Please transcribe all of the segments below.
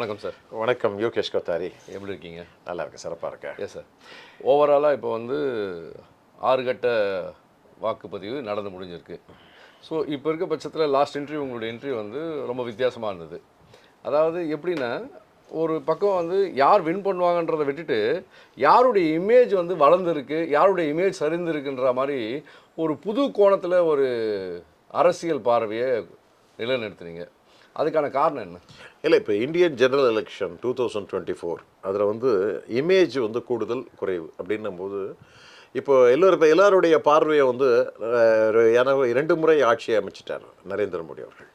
வணக்கம் சார் வணக்கம். யோகேஷ் கொத்தாரி. எப்படி இருக்கீங்க? நல்லா இருக்கேன். சிறப்பாக இருக்கேன். எஸ் சார் ஓவராலாக இப்போ வந்து ஆறு கட்ட வாக்குப்பதிவு நடந்து முடிஞ்சிருக்கு. ஸோ இப்போ இருக்க பட்சத்தில் லாஸ்ட் இன்டர்வியூ உங்களுடைய இன்டர்வியூ வந்து ரொம்ப வித்தியாசமாக இருந்தது. அதாவது எப்படின்னா ஒரு பக்கம் வந்து யார் வின் பண்ணுவாங்கன்றதை விட்டுட்டு யாருடைய இமேஜ் வந்து வளர்ந்துருக்கு யாருடைய இமேஜ் சரிந்திருக்குன்ற மாதிரி ஒரு புது கோணத்தில் ஒரு அரசியல் பார்வையை நிலைநிறுத்துனீங்க. அதுக்கான காரணம் என்ன? இல்லை இப்போ Indian general election two thousand twenty four அதில் வந்து இமேஜ் வந்து கூடுதல் குறைவு அப்படின்னும் போது இப்போ எல்லோரும் இப்போ எல்லாருடைய பார்வையை வந்து எனக்கு இரண்டு முறை ஆட்சியை அமைச்சிட்டார் நரேந்திர மோடி அவர்கள்.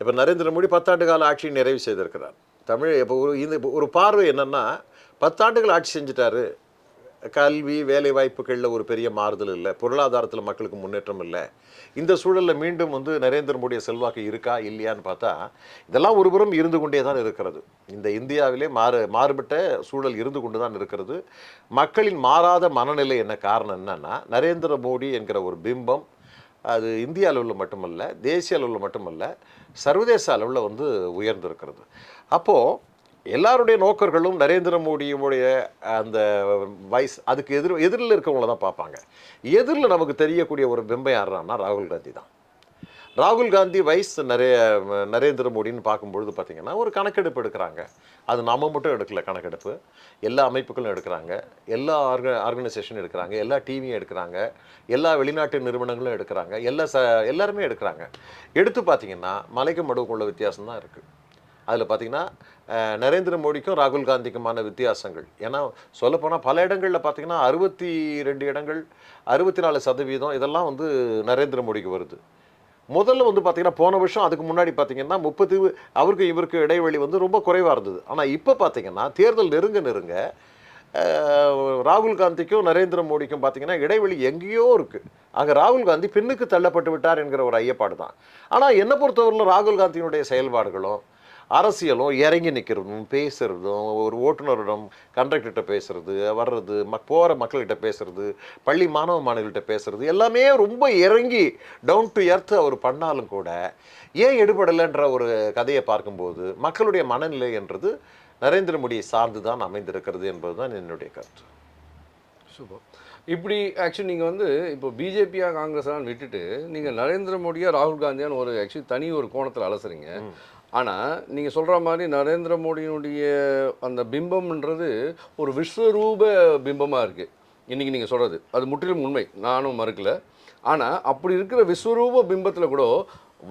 இப்போ நரேந்திர மோடி பத்தாண்டு கால ஆட்சியை நிறைவு செய்திருக்கிறார். தமிழ் இப்போ ஒரு இந்த ஒரு பார்வை என்னென்னா பத்தாண்டுகள் ஆட்சி செஞ்சுட்டாரு. கல்வி வேலை வாய்ப்புகளில் ஒரு பெரிய மாறுதல் இல்லை பொருளாதாரத்தில் மக்களுக்கு முன்னேற்றம் இல்லை. இந்த சூழலில் மீண்டும் வந்து நரேந்திர மோடிய செல்வாக்கு இருக்கா இல்லையான்னு பார்த்தா இதெல்லாம் ஒருபுறம் இருந்து கொண்டே தான் இருக்கிறது. இந்த இந்தியாவிலே மாறு மாறுபட்ட சூழல் இருந்து கொண்டு தான் இருக்கிறது. மக்களின் மாறாத மனநிலை என்ன காரணம் என்னன்னா நரேந்திர மோடி என்கிற ஒரு பிம்பம் அது இந்திய அளவில் மட்டுமல்ல தேசிய அளவில் மட்டுமல்ல சர்வதேச அளவில் வந்து உயர்ந்திருக்கிறது. அப்போது எல்லாருடைய நோக்கர்களும் நரேந்திர மோடியுடைய அந்த வயசு அதுக்கு எதிர் எதிரில் இருக்கவங்கள தான் பார்ப்பாங்க. எதிரில் நமக்கு தெரியக்கூடிய ஒரு பிம்பம் யாருன்னா ராகுல் காந்தி தான். ராகுல் காந்தி வயசு நிறைய நரேந்திர மோடின்னு பார்க்கும்பொழுது பார்த்தீங்கன்னா ஒரு கணக்கெடுப்பு எடுக்கிறாங்க. அது நாம மட்டும் எடுக்கல கணக்கெடுப்பு. எல்லா அமைப்புகளும் எடுக்கிறாங்க. எல்லா ஆர்க ஆர்கனைசேஷனும் எடுக்கிறாங்க. எல்லா டிவியும் எடுக்கிறாங்க. எல்லா வெளிநாட்டு நிறுவனங்களும் எடுக்கிறாங்க. எல்லா ச எல்லாருமே எடுக்கிறாங்க. எடுத்து பார்த்தீங்கன்னா மலைக்கும் மடுவுக்குள்ள வித்தியாசம் தான் இருக்குது அதில் பார்த்தீங்கன்னா நரேந்திர மோடிக்கும் ராகுல் காந்திக்குமான வித்தியாசங்கள். ஏன்னா சொல்லப்போனால் பல இடங்களில் பார்த்தீங்கன்னா அறுபத்தி ரெண்டு இடங்கள் அறுபத்தி நாலு சதவீதம் இதெல்லாம் வந்து நரேந்திர மோடிக்கு வருது. முதல்ல வந்து பார்த்தீங்கன்னா போன வருஷம் அதுக்கு முன்னாடி பார்த்தீங்கன்னா முப்பது அவருக்கு இவருக்கு இடைவெளி வந்து ரொம்ப குறைவாக இருந்தது. ஆனால் இப்போ பார்த்தீங்கன்னா தேர்தல் நெருங்க நெருங்க ராகுல் காந்திக்கும் நரேந்திர மோடிக்கும் பார்த்தீங்கன்னா இடைவெளி எங்கேயோ இருக்குது அங்கே ராகுல் காந்தி பின்னுக்கு தள்ளப்பட்டு விட்டார் என்கிற ஒரு ஐயப்பாடு தான் ஆனால் என்னை பொறுத்தவரையில் ராகுல் காந்தியினுடைய செயல்பாடுகளும் அரசியலும் இறங்கி நிற்கிறதும் பேசுறதும் ஒரு ஓட்டுநரிடம் கண்டக்டர்கிட்ட பேசுறது வர்றது மக் போகிற மக்கள்கிட்ட பேசுறது பள்ளி மாணவ மாணவிகள்கிட்ட பேசுறது எல்லாமே ரொம்ப இறங்கி டவுன் டு எர்த் அவர் பண்ணாலும் கூட ஏன் எடுபடலைன்ற ஒரு கதையை பார்க்கும்போது மக்களுடைய மனநிலை என்றது நரேந்திர மோடியை சார்ந்து தான் அமைந்திருக்கிறது என்பதுதான் என்னுடைய கருத்து. சூப்பர். இப்படி ஆக்சுவலி நீங்கள் வந்து இப்போ பிஜேபியா காங்கிரஸான்னு விட்டுட்டு நீங்கள் நரேந்திர மோடியா ராகுல் காந்தியான்னு ஒரு ஆக்சுவலி தனி ஒரு கோணத்தில் அலசுறீங்க. ஆனால் நீங்கள் சொல்கிற மாதிரி நரேந்திர மோடியினுடைய அந்த பிம்பம்ன்றது ஒரு விஸ்வரூப பிம்பமாக இருக்குது இன்றைக்கி நீங்கள் சொல்கிறது அது முற்றிலும் உண்மை. நானும் மறுக்கல. ஆனால் அப்படி இருக்கிற விஸ்வரூப பிம்பத்தில் கூட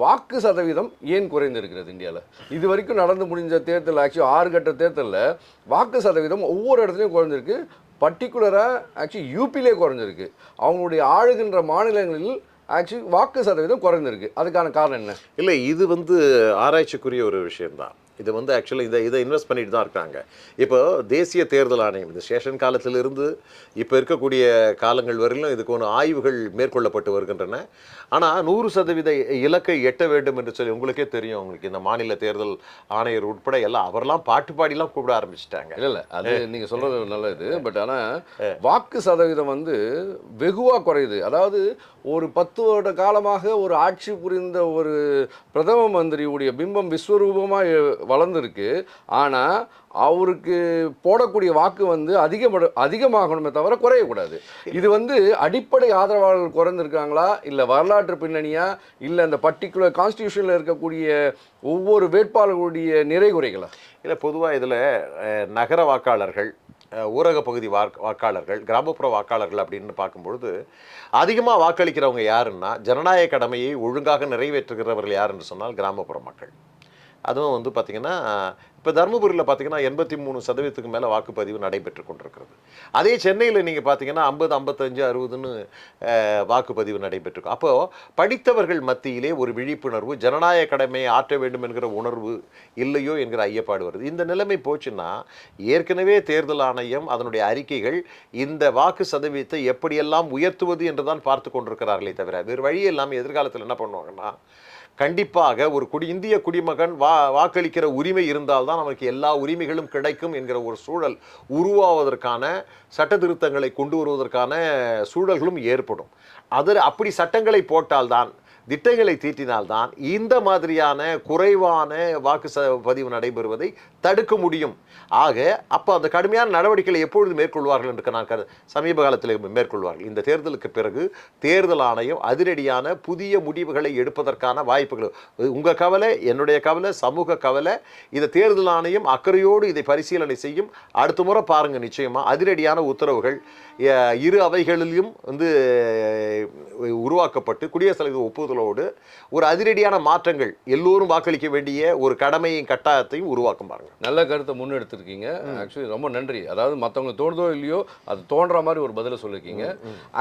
வாக்கு சதவீதம் ஏன் குறைந்திருக்கிறது இந்தியாவில் இது வரைக்கும் நடந்து முடிஞ்ச தேர்தல் ஆக்சுவலி ஆறு கட்ட தேர்தலில் வாக்கு சதவீதம் ஒவ்வொரு இடத்துலையும் குறைஞ்சிருக்கு. பர்டிகுலராக ஆக்சுவலி யூபிலே குறைஞ்சிருக்கு. அவங்களுடைய ஆளுகின்ற மாநிலங்களில் ஆக்சுவலி வாக்கு சதவீதம் குறைஞ்சிருக்கு அதுக்கான காரணம் என்ன? இல்லை இது வந்து ஆராய்ச்சிக்குரிய ஒரு விஷயம்தான். இது வந்து ஆக்சுவலி இதை இதை இன்வெஸ்ட் பண்ணிட்டு தான் இருக்காங்க. இப்போ தேசிய தேர்தல் ஆணையம் இந்த ஸ்டேஷன் காலத்திலிருந்து இப்போ இருக்கக்கூடிய காலங்கள் வரையிலும் இதுக்கு ஒன்று ஆய்வுகள் மேற்கொள்ளப்பட்டு வருகின்றன. ஆனால் நூறு சதவீத இலக்கை எட்ட வேண்டும் என்று சொல்லி உங்களுக்கே தெரியும் உங்களுக்கு இந்த மாநில தேர்தல் ஆணையர் உட்பட எல்லாம் அவரெல்லாம் பாட்டு பாடிலாம் கூப்பிட ஆரம்பிச்சிட்டாங்க. இல்லை இல்லை அது நீங்கள் சொல்கிறது நல்ல இது பட் ஆனால் வாக்கு சதவீதம் வந்து வெகுவாக குறையுது. அதாவது ஒரு பத்து வருட காலமாக ஒரு ஆட்சி புரிந்த ஒரு பிரதம மந்திரியுடைய பிம்பம் விஸ்வரூபமாக வளர்ந்துருக்கு. ஆனால் அவருக்கு போடக்கூடிய வாக்கு வந்து அதிகப்பட அதிகமாகணுமே தவிர குறையக்கூடாது. இது வந்து அடிப்படை ஆதரவாளர்கள் குறைந்திருக்காங்களா? இல்லை வரலாற்று பின்னணியா? இல்லை அந்த பர்டிகுலர் கான்ஸ்டியூஷனில் இருக்கக்கூடிய ஒவ்வொரு வேட்பாளர்களுடைய நிறை குறைகளா இல்லை பொதுவாக இதில் நகர வாக்காளர்கள் ஊரக பகுதி வாக் வாக்காளர்கள் கிராமப்புற வாக்காளர்கள் அப்படின்னு பார்க்கும்பொழுது அதிகமாக வாக்களிக்கிறவங்க யாருன்னா ஜனநாயக கடமையை ஒழுங்காக நிறைவேற்றுகிறவர்கள் யாருன்னு சொன்னால் கிராமப்புற மக்கள். அதுவும் வந்து பார்த்திங்கன்னா இப்போ தருமபுரியில் பார்த்தீங்கன்னா எண்பத்தி மூணு சதவீதத்துக்கு மேலே வாக்குப்பதிவு நடைபெற்று கொண்டிருக்கிறது. அதே சென்னையில் நீங்கள் பார்த்தீங்கன்னா ஐம்பது ஐம்பத்தஞ்சு அறுபதுன்னு வாக்குப்பதிவு நடைபெற்றிருக்கும் அப்போது படித்தவர்கள் மத்தியிலே ஒரு விழிப்புணர்வு ஜனநாயக கடமையை ஆற்ற வேண்டும் என்கிற உணர்வு இல்லையோ என்கிற ஐயப்பாடு வருது. இந்த நிலைமை போச்சுன்னா ஏற்கனவே தேர்தல் ஆணையம் அதனுடைய அறிக்கைகள் இந்த வாக்கு சதவீதத்தை எப்படியெல்லாம் உயர்த்துவது என்று தான் பார்த்து கொண்டிருக்கிறார்களே தவிர வேறு வழி இல்லாமல் எதிர்காலத்தில் என்ன பண்ணுவாங்கன்னா கண்டிப்பாக ஒரு குடி இந்திய குடிமகன் வா வாக்களிக்கிற உரிமை இருந்தால்தான் நமக்கு எல்லா உரிமைகளும் கிடைக்கும் என்கிற ஒரு சூழல் உருவாவதற்கான சட்ட திருத்தங்களை கொண்டு வருவதற்கான சூழல்களும் ஏற்படும். அது அப்படி சட்டங்களை போட்டால்தான் திட்டங்களை தீட்டினால்தான் இந்த மாதிரியான குறைவான வாக்கு ச பதிவு நடைபெறுவதை தடுக்க முடியும். ஆக அப்போ அந்த கடுமையான நடவடிக்கைகளை எப்பொழுது மேற்கொள்வார்கள் என்று நான் கரு சமீப காலத்தில் மேற்கொள்வார்கள். இந்த தேர்தலுக்கு பிறகு தேர்தல் ஆணையம் அதிரடியான புதிய முடிவுகளை எடுப்பதற்கான வாய்ப்புகள் உங்கள் கவலை என்னுடைய கவலை சமூக கவலை இந்த தேர்தல் ஆணையம் அக்கறையோடு இதை பரிசீலனை செய்யும். அடுத்த முறை பாருங்கள் நிச்சயமாக அதிரடியான உத்தரவுகள் இரு அவைகளிலும் வந்து உருவாக்கப்பட்டு குடியரசுத் தலைவர் ஒப்புதலோடு ஒரு அதிரடியான மாற்றங்கள் எல்லோரும் வாக்களிக்க வேண்டிய ஒரு கடமையும் கட்டாயத்தையும் உருவாக்கும் பாருங்கள் நல்ல கருத்தை முன்னெடுத்திருக்கீங்க. ஆக்சுவலி ரொம்ப நன்றி. அதாவது மற்றவங்க தோணுதோ இல்லையோ அது தோன்ற மாதிரி ஒரு பதிலை சொல்லியிருக்கீங்க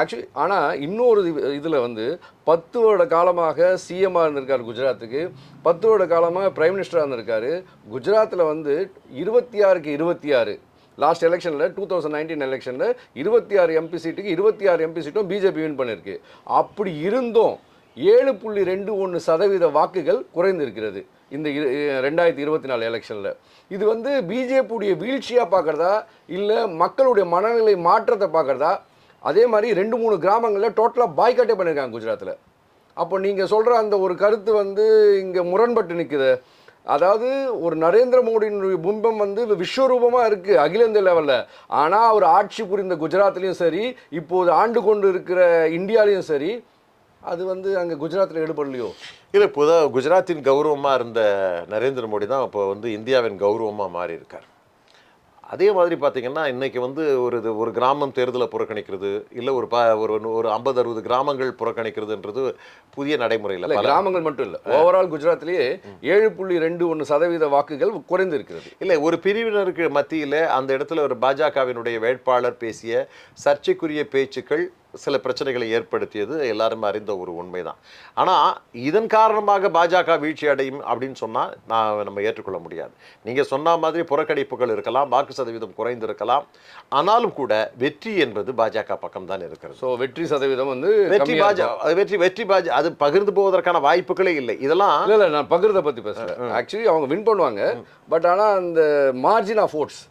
ஆக்சுவலி ஆனால் இன்னொரு இதில் வந்து பத்து வருட காலமாக சிஎம்மாக இருந்திருக்காரு குஜராத்துக்கு. பத்து வருட காலமாக பிரைம் மினிஸ்டராக இருந்திருக்காரு. குஜராத்தில் வந்து இருபத்தி ஆறுக்கு இருபத்தி ஆறு லாஸ்ட் எலெக்ஷனில் டூ தௌசண்ட் நைன்டீன் எலெக்ஷனில் இருபத்தி ஆறு எம்பி சீட்டுக்கு இருபத்தி ஆறு எம்பி சீட்டும் பிஜேபி வின் பண்ணியிருக்கு அப்படி இருந்தும் ஏழு புள்ளி ரெண்டு ஒன்று சதவீத வாக்குகள் குறைந்திருக்கிறது. இந்த இரு- ரெண்டாயிரத்தி இருபத்தி நாலு எலெக்ஷனில். இது வந்து பிஜேபியுடைய வீழ்ச்சியாக பார்க்குறதா இல்லை மக்களுடைய மனநிலை மாற்றத்தை பார்க்குறதா அதே மாதிரி ரெண்டு மூணு கிராமங்களில் டோட்டலாக பாய்காட்டே பண்ணியிருக்காங்க குஜராத்தில் அப்போ நீங்கள் சொல்கிற அந்த ஒரு கருத்து வந்து இங்கே முரண்பட்டு நிற்குது அதாவது ஒரு நரேந்திர மோடியினுடைய பிம்பம் வந்து விஸ்வரூபமாக இருக்குது அகில இந்திய லெவலில் ஆனால் அவர் ஆட்சி புரிந்த குஜராத்லேயும் சரி இப்போது ஆண்டு கொண்டு இருக்கிற இந்தியாலையும் சரி அது வந்து அங்கே குஜராத்தில் ஈடுபடலையோ? இல்லை இப்போ குஜராத்தின் கௌரவமாக இருந்த நரேந்திர மோடி தான் இப்போ வந்து இந்தியாவின் கௌரவமாக மாறி இருக்கார் அதே மாதிரி பார்த்தீங்கன்னா இன்னைக்கு வந்து ஒரு இது ஒரு கிராமம் தேர்தலை புறக்கணிக்கிறது இல்லை ஒரு ப ஒரு ஒரு ஐம்பது அறுபது கிராமங்கள் புறக்கணிக்கிறதுன்றது புதிய நடைமுறையில் கிராமங்கள் மட்டும் இல்லை. ஓவரால் குஜராத்லேயே ஏழு புள்ளி ரெண்டு ஒன்று சதவீத வாக்குகள் குறைந்து இருக்கிறது இல்லை ஒரு பிரிவினருக்கு மத்தியில் அந்த இடத்துல ஒரு பாஜகவினுடைய வேட்பாளர் பேசிய சர்ச்சைக்குரிய பேச்சுக்கள் சில பிரச்சனைகளை ஏற்படுத்தியது எல்லாரும் அறிந்த ஒரு உண்மைதான். ஆனால் இதன் காரணமாக பாஜக வீழ்ச்சி அடையும் அப்படின்னு சொன்னால் நான் நம்ம ஏற்றுக்கொள்ள முடியாது. நீங்கள் சொன்ன மாதிரி புறக்கணிப்புகள் இருக்கலாம் வாக்கு சதவீதம் குறைந்திருக்கலாம். ஆனாலும் கூட வெற்றி என்பது பாஜக பக்கம் தான் இருக்கிறது. ஸோ வெற்றி சதவீதம் வந்து வெற்றி பாஜக வெற்றி வெற்றி பாஜ அது பகிர்ந்து போவதற்கான வாய்ப்புகளே இல்லை. இதெல்லாம் இல்ல இல்ல நான் பகிர்ந்த பத்தி பேசுறேன் ஆக்சுவலி அவங்க வின் பண்ணுவாங்க. பட் ஆனா அந்த மார்ஜின் ஆஃப் ஓட்ஸ்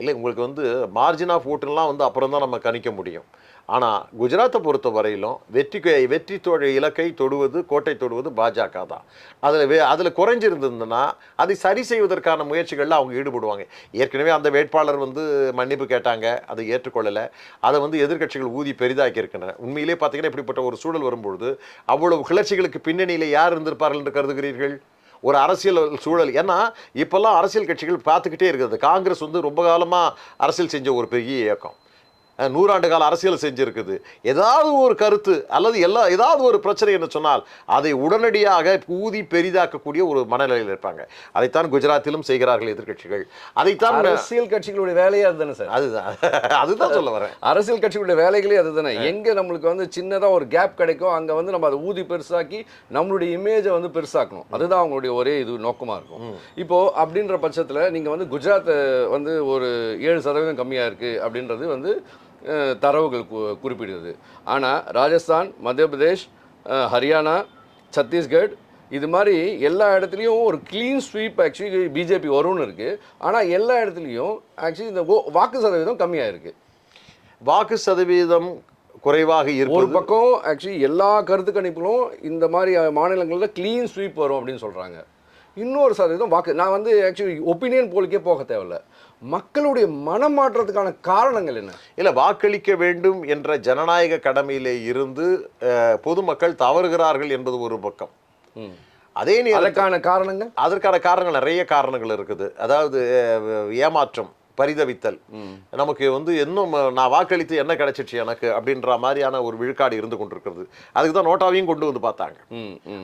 இல்லை உங்களுக்கு வந்து மார்ஜின் ஆஃப் ஓட்டுலாம் வந்து அப்புறம் தான் நம்ம கணிக்க முடியும். ஆனால் குஜராத்தை பொறுத்த வரையிலும் வெற்றி வெற்றி தொ இலக்கை தொடுவது கோட்டை தொடுவது பாஜக தான். அதில் வே அதில் குறைஞ்சிருந்ததுன்னா அதை சரி செய்வதற்கான முயற்சிகளில் அவங்க ஈடுபடுவாங்க. ஏற்கனவே அந்த வேட்பாளர் வந்து மன்னிப்பு கேட்டாங்க அதை ஏற்றுக்கொள்ளலை. அதை வந்து எதிர்க்கட்சிகள் ஊதி பெரிதாக்கி இருக்கின்றன உண்மையிலே பார்த்தீங்கன்னா இப்படிப்பட்ட ஒரு சூழல் வரும்பொழுது அவ்வளவு கிளர்ச்சிகளுக்கு பின்னணியில் யார் இருந்திருப்பார்கள் என்று கருதுகிறீர்கள்? ஒரு அரசியல் சூழல். ஏன்னா இப்போல்லாம் அரசியல் கட்சிகள் பார்த்துக்கிட்டே இருக்கிறது. காங்கிரஸ் வந்து ரொம்ப காலமாக அரசியல் செஞ்ச ஒரு பெரிய இயக்கம். நூறாண்டு கால அரசியல் செஞ்சிருக்குது. ஏதாவது ஒரு கருத்து அல்லது எல்லா ஏதாவது ஒரு பிரச்சனை என்று சொன்னால் அதை உடனடியாக ஊதி பெரிதாக்கக்கூடிய ஒரு மனநிலையில் இருப்பாங்க. அதைத்தான் குஜராத்திலும் செய்கிறார்கள் எதிர்க்கட்சிகள். அதைத்தான் அரசியல் கட்சிகளுடைய வேலையே அதுதானே சார்? அதுதான். அதுதான் சொல்ல வரேன். அரசியல் கட்சிகளுடைய வேலைகளே அதுதானே. எங்க நம்மளுக்கு வந்து சின்னதா ஒரு கேப் கிடைக்கும் அங்க வந்து நம்ம அதை ஊதி பெருசாக்கி நம்மளுடைய இமேஜை வந்து பெருசாக்கணும். அதுதான் அவங்களுடைய ஒரே இது நோக்கமா இருக்கும். இப்போ அப்படின்ற பட்சத்துல நீங்க வந்து குஜராத் வந்து ஒரு ஏழு சதவீதம் கம்மியா இருக்கு அப்படின்றது வந்து தரவுகள் கு- குறிப்பிடுது ஆனா ராஜஸ்தான் மத்திய பிரதேஷ் ஹரியானா சத்தீஸ்கட் இது மாதிரி எல்லா இடத்துலையும் ஒரு க்ளீன் ஸ்வீப் ஆக்சுவலி பிஜேபி வரும்னு இருக்கு. ஆனா எல்லா இடத்துலையும் ஆக்சுவலி இந்த வாக்கு சதவீதம் கம்மியா இருக்கு வாக்கு சதவீதம் குறைவாக ஒரு இருப்பது பக்கம் ஆக்சுவலி எல்லா கருத்து கணிப்புகளும் இந்த மாதிரி மாநிலங்களில் க்ளீன் ஸ்வீப் வரும் அப்படின்னு சொல்கிறாங்க இன்னொரு சதவீதம் வாக்கு. நான் வந்து ஆக்சுவலி ஒப்பீனியன் போலுக்கே போக தேவையில்ல. மக்களுடைய மனமாற்றத்துக்கான காரணங்கள் என்ன? இல்லை வாக்களிக்க வேண்டும் என்ற ஜனநாயக கடமையிலே இருந்து பொதுமக்கள் தவறுகிறார்கள் என்பது ஒரு பக்கம். அதே நேரம் அதற்கான காரணங்கள்? அதற்கான காரணங்கள் நிறைய காரணங்கள் இருக்குது. அதாவது ஏமாற்றம். பரிதவித்தல். நமக்கு வந்து இன்னும் நான் வாக்களித்து என்ன கிடைச்சிச்சு எனக்கு அப்படின்ற மாதிரியான ஒரு விழுக்காடு இருந்து கொண்டிருக்கிறது. அதுக்கு தான் நோட்டாவையும் கொண்டு வந்து பார்த்தாங்க.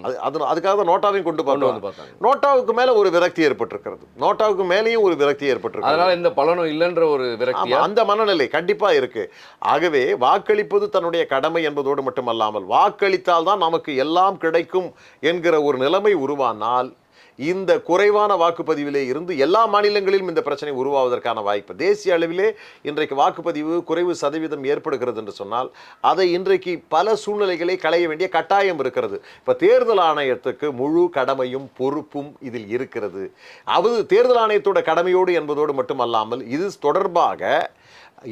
அது அது அதுக்காக தான் நோட்டாவையும் கொண்டு கொண்டு வந்து பார்த்தாங்க. நோட்டாவுக்கு மேல ஒரு விரக்தி ஏற்பட்டிருக்கிறது. நோட்டாவுக்கு மேலேயும் ஒரு விரக்தி ஏற்பட்டிருக்கிறது. அதனால எந்த பலனும் இல்லைன்ற ஒரு ஆமா, விரக்தியா அந்த மனநிலை கண்டிப்பா இருக்கு. ஆகவே வாக்களிப்பது தன்னுடைய கடமை என்பதோடு மட்டுமல்லாமல் வாக்களித்தால் தான் நமக்கு எல்லாம் கிடைக்கும் என்கிற ஒரு நிலைமை உருவானால் இந்த குறைவான வாக்குப்பதிவிலே இருந்து எல்லா மாநிலங்களிலும் இந்த பிரச்சனை உருவாவதற்கான வாய்ப்பு. தேசிய அளவிலே இன்றைக்கு வாக்குப்பதிவு குறைவு சதவீதம் ஏற்படுகிறது என்று சொன்னால் அதை இன்றைக்கு பல சூழ்நிலைகளை களைய வேண்டிய கட்டாயம் இருக்கிறது. இப்போ தேர்தல் ஆணையத்துக்கு முழு கடமையும் பொறுப்பும் இதில் இருக்கிறது. அது தேர்தல் ஆணையத்தோட கடமையோடு என்பதோடு மட்டுமல்லாமல் இது தொடர்பாக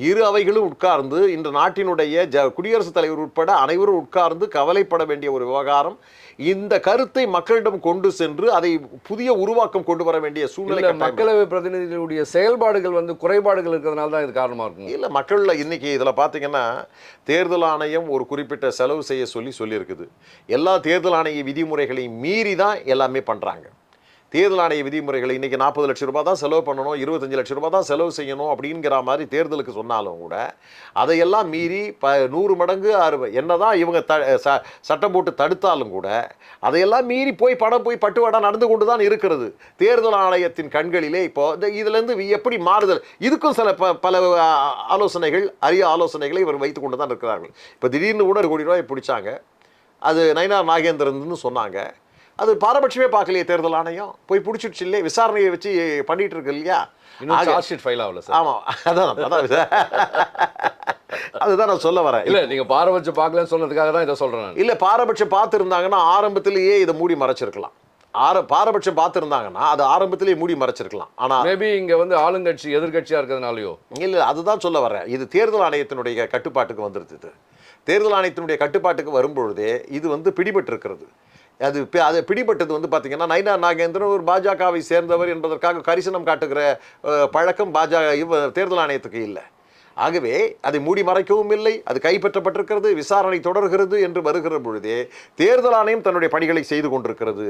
இரு அவைகளும் உட்கார்ந்து இன்று நாட்டினுடைய ஜ குடியரசுத் தலைவர் உட்பட அனைவரும் உட்கார்ந்து கவலைப்பட வேண்டிய ஒரு விவகாரம். இந்த கருத்தை மக்களிடம் கொண்டு சென்று அதை புதிய உருவாக்கம் கொண்டு வர வேண்டிய சூழ்நிலை மக்களவை பிரதிநிதிகளுடைய செயல்பாடுகள் வந்து குறைபாடுகள் இருக்கிறதுனால தான் இது காரணமா இருக்கும். இல்லை மக்களில் இன்னைக்கு இதில் பார்த்தீங்கன்னா தேர்தல் ஆணையம் ஒரு குறிப்பிட்ட செலவு செய்ய சொல்லி சொல்லியிருக்குது. எல்லா தேர்தல் ஆணைய விதிமுறைகளையும் மீறி தான் எல்லாமே பண்ணுறாங்க தேர்தல் ஆணைய விதிமுறைகளை இன்றைக்கி நாற்பது லட்சம் ரூபாய் தான் செலவு பண்ணணும் இருபத்தஞ்சி லட்சம் ரூபாய் தான் செலவு செய்யணும் அப்படிங்கிற மாதிரி தேர்தலுக்கு சொன்னாலும் கூட அதையெல்லாம் மீறி ப நூறு மடங்கு அறுவ என்ன தான் இவங்க த ச- சட்டம் போட்டு தடுத்தாலும் கூட அதையெல்லாம் மீறி போய் படம் போய் பட்டுவாடா நடந்து கொண்டு தான் இருக்கிறது. தேர்தல் ஆணையத்தின் கண்களிலே இப்போ இந்த இதுலேருந்து எப்படி மாறுதல்? இதுக்கும் சில ப பல ஆலோசனைகள் அரிய ஆலோசனைகளை இவர் வைத்து கொண்டு தான் இருக்கிறார்கள். இப்போ திடீர்னு கூட ஒரு கோடி ரூபாய் பிடிச்சாங்க. அது நயினார் நாகேந்திரன் சொன்னாங்க. அது பாரபட்சமே பார்க்கலையே தேர்தல் ஆணையம். போய் பிடிச்சிடுச்சு இல்லையே? விசாரணையை வச்சு பண்ணிட்டு இருக்கு இல்லையா? சார்ஜ் ஷீட் ஃபைல் ஆகல சார் ஆமாம் அதான் அதான் அதுதான் நான் சொல்ல வரேன். இல்ல நீங்க பாரபட்ச பார்க்கலன்னு சொன்னதுக்காக தான் இதை சொல்றேன் நான். இல்ல பாரபட்சம் பார்த்துருந்தாங்கன்னா ஆரம்பத்திலேயே இதை மூடி மறைச்சிருக்கலாம். ஆர பாரபட்சம் பார்த்துருந்தாங்கன்னா அது ஆரம்பத்திலேயே மூடி மறைச்சிருக்கலாம். ஆனா மேபி இங்க வந்து ஆளுங்கட்சி எதிர்கட்சியா இருக்கிறதுனாலயோ. இல்ல அதுதான் சொல்ல வரேன். இது தேர்தல் ஆணையத்தினுடைய கட்டுப்பாட்டுக்கு வந்துருது தேர்தல் ஆணையத்தினுடைய கட்டுப்பாட்டுக்கு வரும்பொழுதே இது வந்து பிடிபட்டு இருக்கிறது அது அது பிடிபட்டது வந்து பார்த்தீங்கன்னா நைனா நாகேந்திரன் ஒரு பாஜகவை சேர்ந்தவர் என்பதற்காக கரிசனம் காட்டுகிற பழக்கம் பாஜக இவ தேர்தல் ஆணையத்துக்கு இல்லை. ஆகவே அதை மூடி மறைக்கவும் இல்லை அது கைப்பற்றப்பட்டிருக்கிறது விசாரணை தொடர்கிறது என்று வருகிற பொழுதே தேர்தல் ஆணையம் தன்னுடைய பணிகளை செய்து கொண்டிருக்கிறது.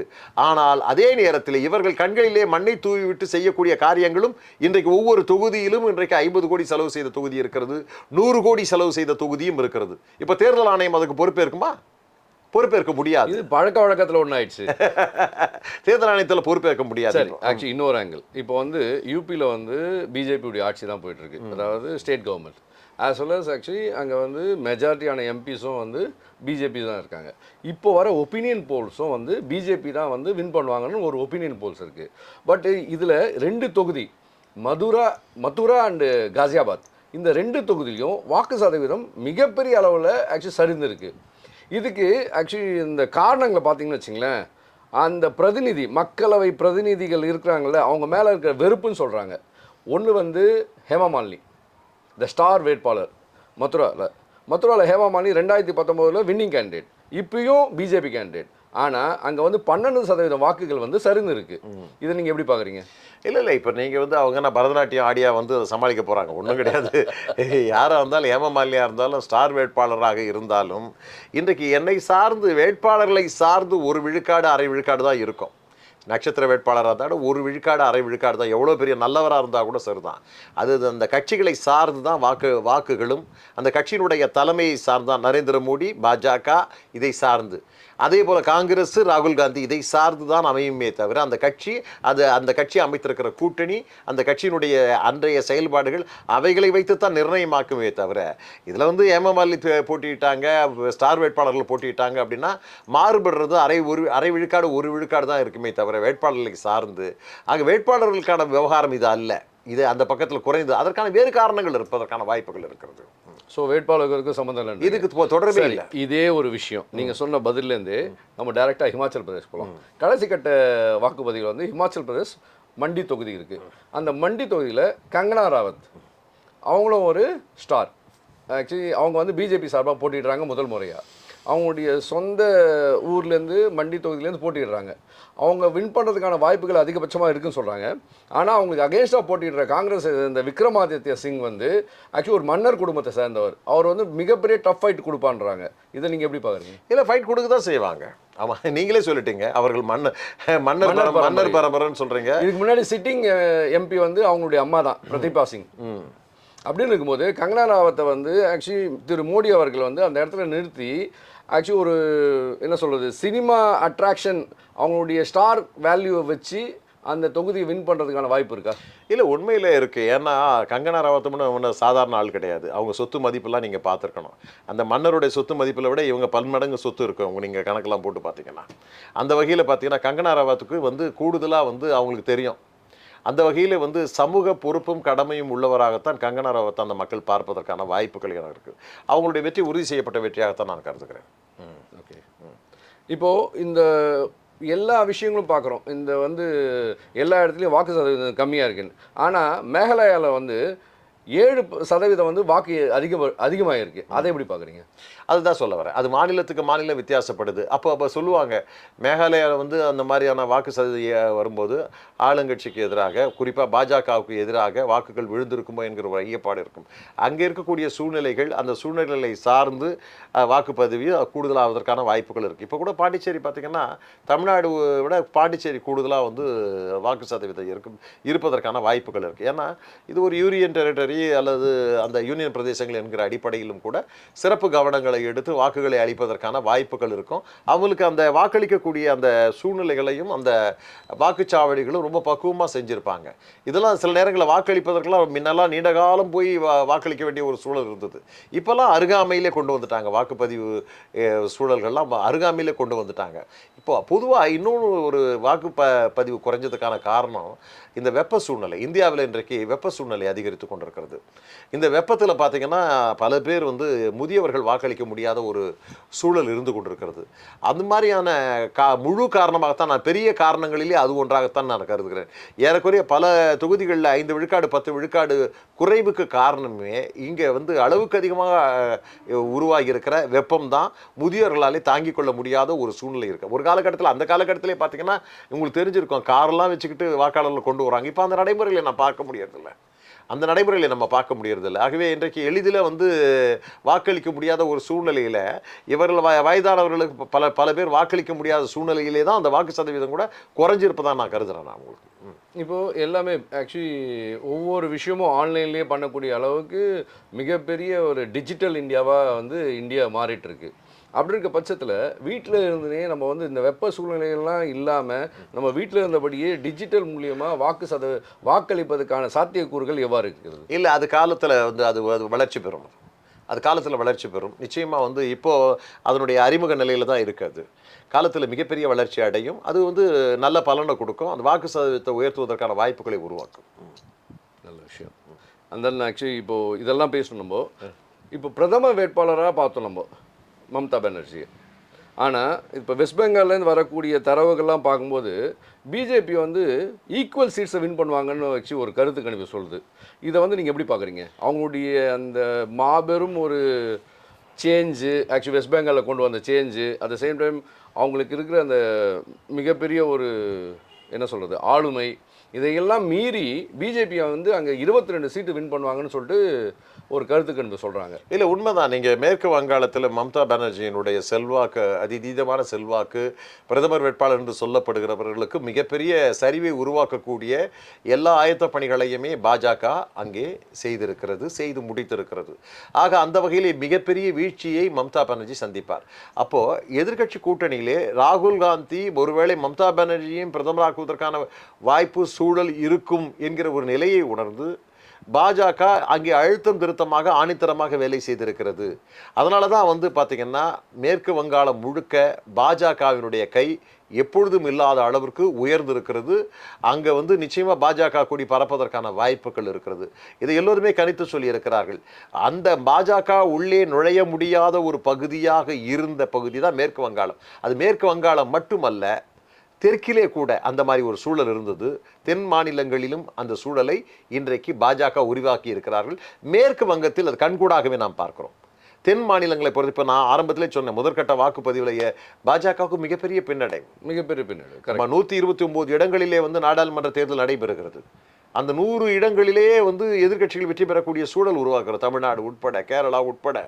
ஆனால் அதே நேரத்தில் இவர்கள் கண்களிலே மண்ணை தூவிவிட்டு செய்யக்கூடிய காரியங்களும் இன்றைக்கு ஒவ்வொரு தொகுதியிலும் இன்றைக்கு ஐம்பது கோடி செலவு செய்த தொகுதி இருக்கிறது நூறு கோடி செலவு செய்த தொகுதியும் இருக்கிறது. இப்போ தேர்தல் ஆணையம் அதுக்கு பொறுப்பேற்குமா? பொறுப்பேற்க முடியாது. இது பழக்க வழக்கத்துல ஒண்ணு ஆயிடுச்சு தேர்தல் ஆணையத்தில் பொறுப்பேற்க முடியாது சரி ஆக்சுவலி இன்னொரு ஆங்கிள் இப்போ வந்து யூபியில் வந்து பிஜேபியுடைய ஆட்சி தான் போயிட்டு இருக்கு அதாவது state government as well as actually அங்கே வந்து மெஜாரிட்டியான எம்பிஸும் வந்து பிஜேபி தான் இருக்காங்க. இப்போ வர ஒப்பீனியன் போல்ஸும் வந்து பிஜேபி தான் வந்து வின் பண்ணுவாங்கன்னு ஒரு ஒப்பீனியன் போல்ஸ் இருக்குது பட் இதில் ரெண்டு தொகுதி மதுரா மதுரா அண்டு காசியாபாத் இந்த ரெண்டு தொகுதியிலையும் வாக்கு சதவீதம் மிகப்பெரிய அளவில் ஆக்சுவலி சரிந்திருக்கு. இதுக்கு ஆக்சுவலி இந்த காரணங்களை பார்த்தீங்கன்னு வச்சுங்களேன் அந்த பிரதிநிதி மக்களவை பிரதிநிதிகள் இருக்கிறாங்கள அவங்க மேலே இருக்கிற வெறுப்புன்னு சொல்கிறாங்க ஒன்று வந்து ஹேமமாலினி த ஸ்டார் வேட்பாளர் மதுராவில் மதுராவில் ஹேமாமாலினி ரெண்டாயிரத்தி பத்தொம்போதில் வின்னிங் கேண்டிடேட் இப்பயும் பிஜேபி கேண்டிடேட் ஆனால் அங்கே வந்து பன்னெண்டு சதவீதம் வாக்குகள் வந்து சரிந்து இருக்கு. இதை நீங்கள் எப்படி பார்க்குறீங்க இல்லை இல்லை. இப்போ நீங்கள் வந்து அவங்க என்ன பரதநாட்டியம் ஆடியா வந்து அதை சமாளிக்க போகிறாங்க ஒன்றும் கிடையாது. யாராக இருந்தாலும் ஏமமாலியாக இருந்தாலும் ஸ்டார் வேட்பாளராக இருந்தாலும் இன்றைக்கு என்னை சார்ந்து வேட்பாளர்களை சார்ந்து ஒரு விழுக்காடு அரை விழுக்காடு தான் இருக்கும். நட்சத்திர வேட்பாளராக இருந்தாலும் ஒரு விழுக்காடு அரை விழுக்காடு தான். எவ்வளோ பெரிய நல்லவராக இருந்தால் கூட சரிதான். அது அந்த கட்சிகளை சார்ந்து தான் வாக்கு வாக்குகளும் அந்த கட்சியினுடைய தலைமையை சார்ந்தான் நரேந்திர மோடி பாஜக இதை சார்ந்து. அதே போல் காங்கிரஸ் ராகுல் காந்தி இதை சார்ந்து தான் அமையுமே தவிர அந்த கட்சி அது அந்த கட்சி அமைத்திருக்கிற கூட்டணி அந்த கட்சியினுடைய அன்றைய செயல்பாடுகள் அவைகளை வைத்து தான் நிர்ணயமாக்குமே தவிர இதில் வந்து ஏமமாலி போட்டியிட்டாங்க ஸ்டார் வேட்பாளர்கள் போட்டியிட்டாங்க அப்படின்னா மாறுபடுறது அரை ஒரு அரை விழுக்காடு ஒரு விழுக்காடு தான் இருக்குமே தவிர வேட்பாளர்களை சார்ந்து. ஆக வேட்பாளர்களுக்கான விவகாரம் இது அல்ல. இது அந்த பக்கத்தில் குறைந்து அதற்கான வேறு காரணங்கள் இருப்பதற்கான வாய்ப்புகள் இருக்கிறது. ஸோ வேட்பாளர்களுக்கு சம்மந்தம் இல்லை இதுக்கு தொடர்பே இல்லை. இதே ஒரு விஷயம். நீங்க சொன்ன பதில்லேருந்து நம்ம டைரக்டா ஹிமாச்சல் பிரதேஷ் போகலாம் கடைசி கட்ட வாக்குப்பதிவில் வந்து ஹிமாச்சல் பிரதேஷ் மண்டி தொகுதி இருக்கு. அந்த மண்டி தொகுதியில கங்கனா ராவத் அவங்களும் ஒரு ஸ்டார் ஆக்சுவலி அவங்க வந்து பிஜேபி சார்பாக போட்டிடுறாங்க முதல் முறையா. அவங்களுடைய சொந்த ஊர்லேருந்து மண்டி தொகுதியிலேருந்து போட்டிடுறாங்க அவங்க வின் பண்ணுறதுக்கான வாய்ப்புகள் அதிகபட்சமாக இருக்குன்னு சொல்கிறாங்க ஆனால் அவங்களுக்கு அகேன்ஸ்டாக போட்டிடுற காங்கிரஸ் இந்த விக்ரமாதித்ய சிங் வந்து ஆக்சுவலி ஒரு மன்னர் குடும்பத்தை சேர்ந்தவர். அவர் வந்து மிகப்பெரிய டஃப் ஃபைட் கொடுப்பான்றாங்க. இதை நீங்கள் எப்படி பார்க்குறீங்க? இல்லை ஃபைட் கொடுக்க தான் செய்வாங்க. ஆமாம் நீங்களே சொல்லிட்டீங்க. அவர்கள் மன்னர் மன்னர் மன்னர் பரம்- மன்னர் பரம்பரை. பரம்பரைன்னு சொல்கிறீங்க இதுக்கு முன்னாடி சிட்டிங் எம்பி வந்து அவங்களுடைய அம்மா தான் பிரதீபா சிங். ம். அப்படின்னு இருக்கும்போது கங்கனா ராவத்தை வந்து ஆக்சுவலி திரு மோடி அவர்கள் வந்து அந்த இடத்துல நிறுத்தி ஆக்சுவலி ஒரு என்ன சொல்கிறது சினிமா அட்ராக்ஷன் அவங்களுடைய ஸ்டார் வேல்யூவை வச்சு அந்த தொகுதியை வின் பண்ணுறதுக்கான வாய்ப்பு இருக்கா? இல்லை உண்மையில் இருக்குது ஏன்னா கங்கனா ராவத்தம்னு ஒன்றும் சாதாரண ஆள் கிடையாது. அவங்க சொத்து மதிப்பெல்லாம் நீங்கள் பார்த்துருக்கணும். அந்த மன்னருடைய சொத்து மதிப்பில் விட இவங்க பன்மடங்கு சொத்து இருக்கும் அவங்க நீங்கள் கணக்கெல்லாம் போட்டு பார்த்தீங்கன்னா. அந்த வகையில் பார்த்தீங்கன்னா கங்கனா ராவத்துக்கு வந்து கூடுதலாக வந்து அவங்களுக்கு தெரியும். அந்த வகையில் வந்து சமூக பொறுப்பும் கடமையும் உள்ளவராகத்தான் கங்கனா ராவத்தை அந்த மக்கள் பார்ப்பதற்கான வாய்ப்புகள் எனக்கு இருக்குது அவங்களுடைய வெற்றி உறுதி செய்யப்பட்ட வெற்றியாகத்தான் நான் கருதுகிறேன். ம். ஓகே. இப்போது இந்த எல்லா விஷயங்களும் பார்க்குறோம். இந்த வந்து எல்லா இடத்துலையும் வாக்கு சதவீதம் கம்மியாக இருக்குன்னு. ஆனால் மேகாலயாவில் வந்து ஏழு சதவீதம் வந்து வாக்கு அதிகம் அதிகமாயிருக்கு. அதை எப்படி பார்க்குறீங்க அதுதான் சொல்ல வரேன். அது மாநிலத்துக்கு மாநிலம் வித்தியாசப்படுது. அப்போ அப்போ சொல்லுவாங்க மேகாலயாவில் வந்து அந்த மாதிரியான வாக்கு சதவீத வரும்போது ஆளுங்கட்சிக்கு எதிராக குறிப்பாக பாஜகவுக்கு எதிராக வாக்குகள் விழுந்திருக்குமோ என்கிற ஒரு ஐயப்பாடு இருக்கும். அங்கே இருக்கக்கூடிய சூழ்நிலைகள் அந்த சூழ்நிலைகளை சார்ந்து வாக்குப்பதிவு கூடுதலாவதற்கான வாய்ப்புகள் இருக்குது இப்போ கூட பாண்டிச்சேரி பார்த்திங்கன்னா தமிழ்நாடு விட பாண்டிச்சேரி கூடுதலாக வந்து வாக்கு சதவீதம் இருக்கும் இருப்பதற்கான வாய்ப்புகள் இருக்குது ஏன்னா இது ஒரு யூனியன் டெரிட்டரி அல்லது அந்த யூனியன் பிரதேசங்கள் என்கிற அடிப்படையிலும் கூட சிறப்பு கவனங்களை எடுத்து வாக்குகளை அளிப்பதற்கான வாய்ப்புகள் இருக்கும். அவங்களுக்கு அந்த வாக்களிக்கக்கூடிய அந்த சூழ்நிலைகளையும் அந்த வாக்குச்சாவடிகளும் ரொம்ப பக்குவமாக செஞ்சுருப்பாங்க. இதெல்லாம் சில நேரங்களில் வாக்களிப்பதற்கெல்லாம் முன்னெல்லாம் நீண்ட காலம் போய் வா- வாக்களிக்க வேண்டிய ஒரு சூழல் இருந்தது. இப்போல்லாம் அருகாமையிலே கொண்டு வந்துட்டாங்க. வாக்குப்பதிவு சூழல்கள்லாம் அருகாமையிலே கொண்டு வந்துட்டாங்க. இப்போ பொதுவாக இன்னொன்று ஒரு வாக்கு ப பதிவு குறைஞ்சதுக்கான காரணம் இந்த வெப்ப சூழ்நிலை. இந்தியாவில் இன்றைக்கு வெப்ப சூழ்நிலை அதிகரித்து கொண்டிருக்கிறது. இந்த வெப்பத்தில் பார்த்திங்கன்னா பல பேர் வந்து முதியவர்கள் வாக்களிக்க முடியாத ஒரு சூழல் இருந்து கொண்டிருக்கிறது. அந்த மாதிரியான கா முழு காரணமாகத்தான் நான் பெரிய காரணங்களிலே அது ஒன்றாகத்தான் நான் கருதுகிறேன். ஏறக்குறைய பல தொகுதிகளில் ஐந்து விழுக்காடு பத்து விழுக்காடு குறைவுக்கு காரணமே இங்கே வந்து அளவுக்கு அதிகமாக உருவாகியிருக்கிற உருவாகி இருக்கிற வெப்பம் தான் முதியோர்களாலே தாங்கிக் கொள்ள முடியாத ஒரு சூழ்நிலை இருக்குது ஒரு காலகட்டத்தில் அந்த காலகட்டத்திலே பார்த்தீங்கன்னா உங்களுக்கு தெரிஞ்சிருக்கும் காரெல்லாம் வச்சுக்கிட்டு வாக்காளர்கள் கொண்டு வராங்க. இப்போ அந்த நடைமுறைகளை நான் பார்க்க முடியறதில்ல. அந்த நடைமுறைகளை நம்ம பார்க்க முடியறதில்ல. ஆகவே இன்றைக்கு எளிதில் வந்து வாக்களிக்க முடியாத ஒரு சூழ்நிலையில் இவர்கள் வய வயதானவர்களுக்கு பல பல பேர் வாக்களிக்க முடியாத சூழ்நிலையிலே தான் அந்த வாக்கு சதவீதம் கூட குறைஞ்சிருப்பதா நான் கருதுகிறேன் நான் உங்களுக்கு. இப்போது எல்லாமே ஆக்சுவலி ஒவ்வொரு விஷயமும் ஆன்லைன்லேயே பண்ணக்கூடிய அளவுக்கு மிகப்பெரிய ஒரு டிஜிட்டல் இந்தியாவாக வந்து இந்தியா மாறிட்டு இருக்கு. அப்படி இருக்க பட்சத்தில் வீட்டில் இருந்தே நம்ம வந்து இந்த வெப்ப சூழ்நிலைகள்லாம் இல்லாமல் நம்ம வீட்டில் இருந்தபடியே டிஜிட்டல் மூலியமாக வாக்கு சத வாக்களிப்பதற்கான சாத்தியக்கூறுகள் எவ்வாறு இருக்கிறது? இல்லை அது காலத்தில் வந்து அது வளர்ச்சி பெறும். அது காலத்தில் வளர்ச்சி பெறும். நிச்சயமாக வந்து இப்போது அதனுடைய அறிமுக நிலையில் தான் இருக்குது காலத்தில் மிகப்பெரிய வளர்ச்சி அடையும். அது வந்து நல்ல பலனை கொடுக்கும். அந்த வாக்கு சதவீதத்தை உயர்த்துவதற்கான வாய்ப்புகளை உருவாக்கும். நல்ல விஷயம். அந்த ஆக்சுவலி இப்போ இதெல்லாம் பேசணும் நம்ம. இப்போ பிரதம வேட்பாளராக பார்த்தோம் நம்ம. மம்தா பானர்ஜி. ஆனால் இப்போ வெஸ்ட் பெங்கால்லேருந்து வரக்கூடிய தரவுகள்லாம் பார்க்கும்போது பிஜேபி வந்து ஈக்குவல் சீட்ஸை வின் பண்ணுவாங்கன்னு வச்சு ஒரு கருத்து கணிப்பு சொல்லுது. இதை வந்து நீங்கள் எப்படி பார்க்குறீங்க? அவங்களுடைய அந்த மாபெரும் ஒரு சேஞ்சு ஆக்சுவலி வெஸ்ட் பெங்காலில் கொண்டு வந்த change at the same time அவங்களுக்கு இருக்கிற அந்த மிகப்பெரிய ஒரு என்ன சொல்கிறது ஆளுமை இதையெல்லாம் மீறி பிஜேபியை வந்து அங்கே இருபத்தி ரெண்டு சீட்டு வின் பண்ணுவாங்கன்னு சொல்லிட்டு ஒரு கருத்து கணிப்பு சொல்கிறாங்க இல்லை உண்மைதான். நீங்கள் மேற்கு வங்காளத்தில் மம்தா பானர்ஜியினுடைய செல்வாக்கு அதிதீதமான செல்வாக்கு பிரதமர் வேட்பாளர் என்று சொல்லப்படுகிறவர்களுக்கு மிகப்பெரிய சரிவை உருவாக்கக்கூடிய எல்லா ஆயத்த பணிகளையுமே பாஜக அங்கே செய்திருக்கிறது செய்து முடித்திருக்கிறது. ஆக அந்த வகையில் மிகப்பெரிய வீழ்ச்சியை மம்தா பானர்ஜி சந்திப்பார். அப்போ எதிர்க்கட்சி கூட்டணியிலே ராகுல் காந்தி ஒருவேளை மம்தா பானர்ஜியும் பிரதமராக்குவதற்கான வாய்ப்பு சூழல் இருக்கும் என்கிற ஒரு நிலையை உணர்ந்து பாஜக அங்கே அழுத்தம் திருத்தமாக ஆணித்தரமாக வேலை செய்திருக்கிறது. அதனால தான் வந்து பார்த்திங்கன்னா மேற்கு வங்காளம் முழுக்க பாஜகவினுடைய கை எப்பொழுதும் இல்லாத அளவிற்கு உயர்ந்திருக்கிறது. அங்கே வந்து நிச்சயமாக பாஜக கொடி பறப்பதற்கான வாய்ப்புகள் இருக்கிறது. இதை எல்லோருமே கணித்து சொல்லியிருக்கிறார்கள். அந்த பாஜக உள்ளே நுழைய முடியாத ஒரு பகுதியாக இருந்த பகுதி தான் மேற்கு வங்காளம். அது மேற்கு வங்காளம் மட்டுமல்ல தெற்கிலே கூட அந்த மாதிரி ஒரு சூழல் இருந்தது. தென் மாநிலங்களிலும் அந்த சூழலை இன்றைக்கு பாஜக உருவாக்கி இருக்கிறார்கள். மேற்கு வங்கத்தில் அது கண்கூடாகவே நாம் பார்க்கிறோம். தென் மாநிலங்களை பொறுத்து இப்போ நான் ஆரம்பத்திலே சொன்னேன் முதற்கட்ட வாக்குப்பதிவில் பாஜகவுக்கு மிகப்பெரிய பின்னடைவு. மிகப்பெரிய பின்னடைவு கரெக்ட் நூற்றி இருபத்தி ஒன்பது இடங்களிலே வந்து நாடாளுமன்ற தேர்தல் நடைபெறுகிறது. அந்த நூறு இடங்களிலேயே வந்து எதிர்க்கட்சிகள் வெற்றி பெறக்கூடிய சூழல் உருவாக்குறது தமிழ்நாடு உட்பட கேரளா உட்பட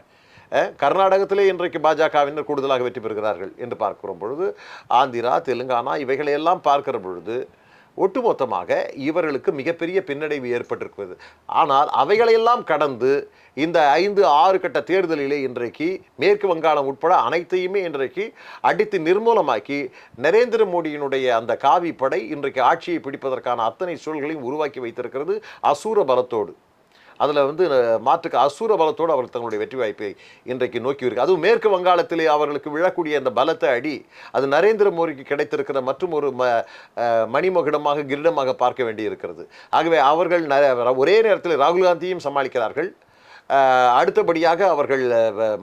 கர்நாடகத்திலே இன்றைக்கு பாஜகவினர் கூடுதலாக வெற்றி பெறுகிறார்கள் என்று பார்க்கிற பொழுது ஆந்திரா தெலுங்கானா இவைகளையெல்லாம் பார்க்கிற பொழுது ஒட்டுமொத்தமாக இவர்களுக்கு மிகப்பெரிய பின்னடைவு ஏற்பட்டிருக்கிறது. ஆனால் அவைகளையெல்லாம் கடந்து இந்த ஐந்து ஆறு கட்ட தேர்தலிலே இன்றைக்கு மேற்கு வங்காளம் உட்பட அனைத்தையுமே இன்றைக்கு அடித்து நிர்மூலமாக்கி நரேந்திர மோடியினுடைய அந்த காவி படை இன்றைக்கு ஆட்சியை பிடிப்பதற்கான அத்தனை சூழல்களையும் உருவாக்கி வைத்திருக்கிறது அசூர பலத்தோடு. அதில் வந்து மாற்றுக்கு அசூர பலத்தோடு அவர்கள் தங்களுடைய வெற்றி வாய்ப்பை இன்றைக்கு நோக்கி இருக்கு அதுவும் மேற்கு வங்காளத்திலே அவர்களுக்கு விழக்கூடிய அந்த பலத்தை அடி அது நரேந்திர மோடிக்கு கிடைத்திருக்கிற மற்றும் ஒரு ம மணிமகுடமாக கிரீடமாக பார்க்க வேண்டி இருக்கிறது ஆகவே அவர்கள் ஒரே நேரத்தில் ராகுல் காந்தியும் சமாளிக்கிறார்கள். அடுத்தபடியாக அவர்கள்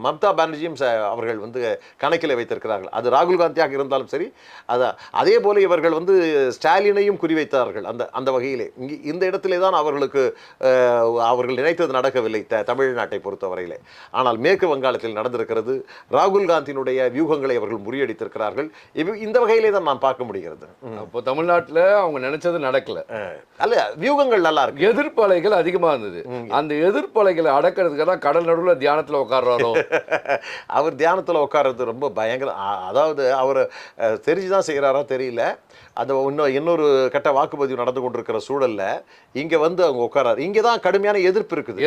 மம்தா பானர்ஜியும் அவர்கள் வந்து கணக்கில் வைத்திருக்கிறார்கள். அது ராகுல் காந்தியாக இருந்தாலும் சரி அதான் அதே போல இவர்கள் வந்து ஸ்டாலினையும் குறிவைத்தார்கள் அந்த அந்த வகையிலே. இங்கே இந்த இடத்திலே தான் அவர்களுக்கு அவர்கள் நினைத்தது நடக்கவில்லை த தமிழ்நாட்டை பொறுத்தவரையிலே. ஆனால் மேற்கு வங்காளத்தில் நடந்திருக்கிறது. ராகுல் காந்தியினுடைய வியூகங்களை அவர்கள் முறியடித்திருக்கிறார்கள். இவ் இந்த வகையிலே தான் நான் பார்க்க முடிகிறது. அப்போ தமிழ்நாட்டுல அவங்க நினைச்சது நடக்கல. அல்ல வியூகங்கள் நல்லா இருக்கு. எதிர்ப்பலைகள் அதிகமா இருந்தது. அந்த எதிர்ப்பலைகளை அடக்கிறதுக்கு தான் கடல் நடுவுல தியானத்துல உட்கார்றாரோ? அவர் தியானத்தில் உட்கார்றது ரொம்ப பயங்கர அ- அதாவது அவர் தெரிஞ்சு தான் செய்கிறாரோ தெரியல. அந்த இன்னும் இன்னொரு கட்ட வாக்குப்பதிவு நடந்து கொண்டிருக்கிற சூழல்ல இங்க வந்து அவங்க உட்காராரு இங்க தான் கடுமையான எதிர்ப்பு இருக்குது.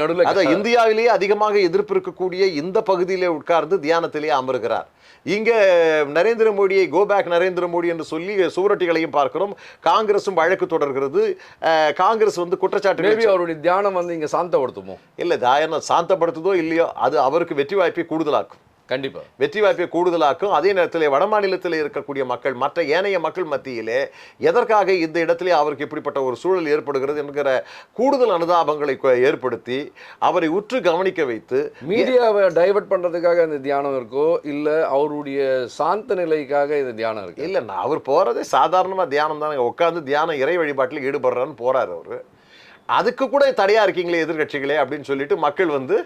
நடுவுல அதான் இந்தியாவிலேயே அதிகமாக எதிர்ப்பு இருக்கக்கூடிய இந்த பகுதியிலே உட்கார்ந்து தியானத்திலே அமருகிறார். இங்க நரேந்திர மோடியை கோ பேக் நரேந்திர மோடி என்று சொல்லி சுவரொட்டிகளையும் பார்க்கிறோம். காங்கிரசும் வழக்கு தொடர்கிறது. காங்கிரஸ் வந்து குற்றச்சாட்டு அவருடைய தியானம் வந்து இங்க சாந்தப்படுத்துமோ? இல்ல தாயன சாந்தப்படுத்துதோ இல்லையோ அது அவருக்கு வெற்றி வாய்ப்பை கூடுதலாக்கும். கண்டிப்பா. வெற்றி வாய்ப்பை கூடுதலாக்கும். அதே நேரத்தில் வட மாநிலத்தில் இருக்கக்கூடிய மக்கள் மற்ற ஏனைய மக்கள் மத்தியிலே எதற்காக இந்த இடத்திலே அவருக்கு இப்படிப்பட்ட ஒரு சூழல் ஏற்படுகிறது என்கிற கூடுதல் அனுதாபங்களை ஏற்படுத்தி அவரை உற்று கவனிக்க வைத்து மீடியாவை டைவர்ட் பண்றதுக்காக இந்த தியானம் இருக்கோ இல்ல அவருடைய சாந்த நிலைக்காக இந்த தியானம் இருக்கு? இல்லை நான் அவர் போகிறதே சாதாரணமாக தியானம் தானே உட்காந்து தியானம் இறை வழிபாட்டில் ஈடுபடுறான்னு போறாரு அவர். அதுக்கு கூட தடையா இருக்கீங்களே எதிர்க்கட்சிகளே அப்படின்னு சொல்லிட்டு மக்கள் வந்து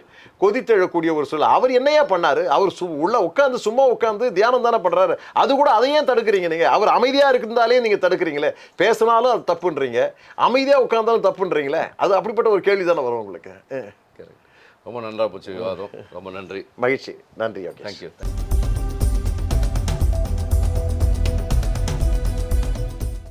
கொதித்தெழக்கூடிய ஒரு சூழல். அவர் என்னையா பண்ணாரு? அவர் சு உள்ள உட்காந்து சும்மா உட்காந்து தியானம் தானே பண்றாரு. அது கூட அதை ஏன் தடுக்கிறீங்க நீங்க? அவர் அமைதியா இருந்தாலே நீங்க தடுக்கிறீங்களே. பேசினாலும் அது தப்புன்றீங்க. அமைதியா உட்கார்ந்தாலும் தப்புன்றீங்களே. அது அப்படிப்பட்ட ஒரு கேள்வி தானே வரும் உங்களுக்கு. ரொம்ப நன்றா போச்சு விவாதம். ரொம்ப நன்றி. மகிழ்ச்சி. நன்றி ஓகே தேங்க்யூ